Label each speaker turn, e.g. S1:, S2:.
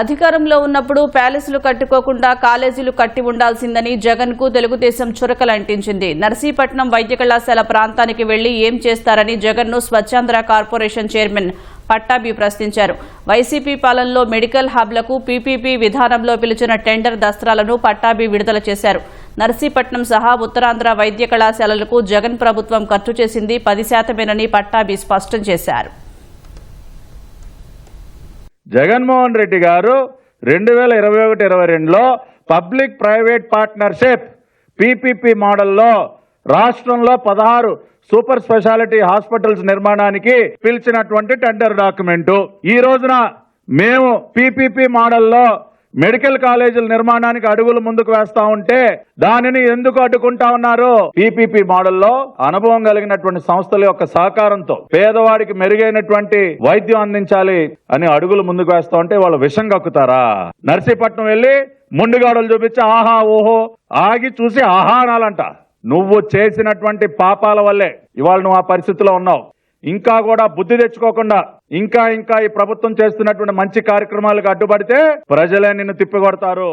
S1: అధికారంలో ఉన్నప్పుడు ప్యాలెస్లు కట్టుకోకుండా కాలేజీలు కట్టి ఉండాల్సిందని జగన్కు తెలుగుదేశం చురకలంటించింది. నర్సీపట్నం వైద్య కళాశాల ప్రాంతానికి వెళ్ళి ఏం చేస్తారని జగన్ను స్వచ్ఛాంధ్ర కార్పొరేషన్ చైర్మన్ పట్టాభి ప్రశ్నించారు. వైసీపీ పాలనలో మెడికల్ హబ్లకు పీపీపీ విధానంలో పిలిచిన టెండర్ దస్త్రాలను పట్టాభి విడుదల చేశారు. నర్సీపట్నం సహా ఉత్తరాంధ్ర వైద్య కళాశాలలకు జగన్ ప్రభుత్వం ఖర్చు చేసింది పది శాతమేనని పట్టాభి స్పష్టం చేశారు.
S2: జగన్మోహన్ రెడ్డి గారు రెండు వేల ఇరవై ఒకటి ఇరవై రెండులో పబ్లిక్ ప్రైవేట్ పార్ట్నర్షిప్ పీపీపీ మోడల్లో రాష్ట్రంలో పదహారు సూపర్ స్పెషాలిటీ హాస్పిటల్స్ నిర్మాణానికి పిలిచినటువంటి టెండర్ డాక్యుమెంటు. ఈ రోజున మేము పీపీపీ మోడల్లో మెడికల్ కాలేజీల నిర్మాణానికి అడుగులు ముందుకు వేస్తా ఉంటే దానిని ఎందుకు అడ్డుకుంటా ఉన్నారు పీపీపీ మోడల్లో అనుభవం కలిగినటువంటి సంస్థల యొక్క సహకారంతో పేదవాడికి మెరుగైనటువంటి వైద్యం అందించాలి అని అడుగులు ముందుకు వేస్తా ఉంటే వాళ్ళు విషం కక్కుతారా? నర్సీపట్నం వెళ్ళి ముండుగాడలు చూపించి ఆహా ఓహో ఆగి చూసి ఆహా అనాలంట. నువ్వు చేసినటువంటి పాపాల వల్లే ఇవాళ నువ్వు ఆ పరిస్థితిలో ఉన్నావు. ఇంకా కూడా బుద్ధి తెచ్చుకోకుండా ఇంకా ఇంకా ఈ ప్రభుత్వం చేస్తున్నటువంటి మంచి కార్యక్రమాలకు అడ్డుపడితే ప్రజలే నిన్ను తిప్పికొడతారు.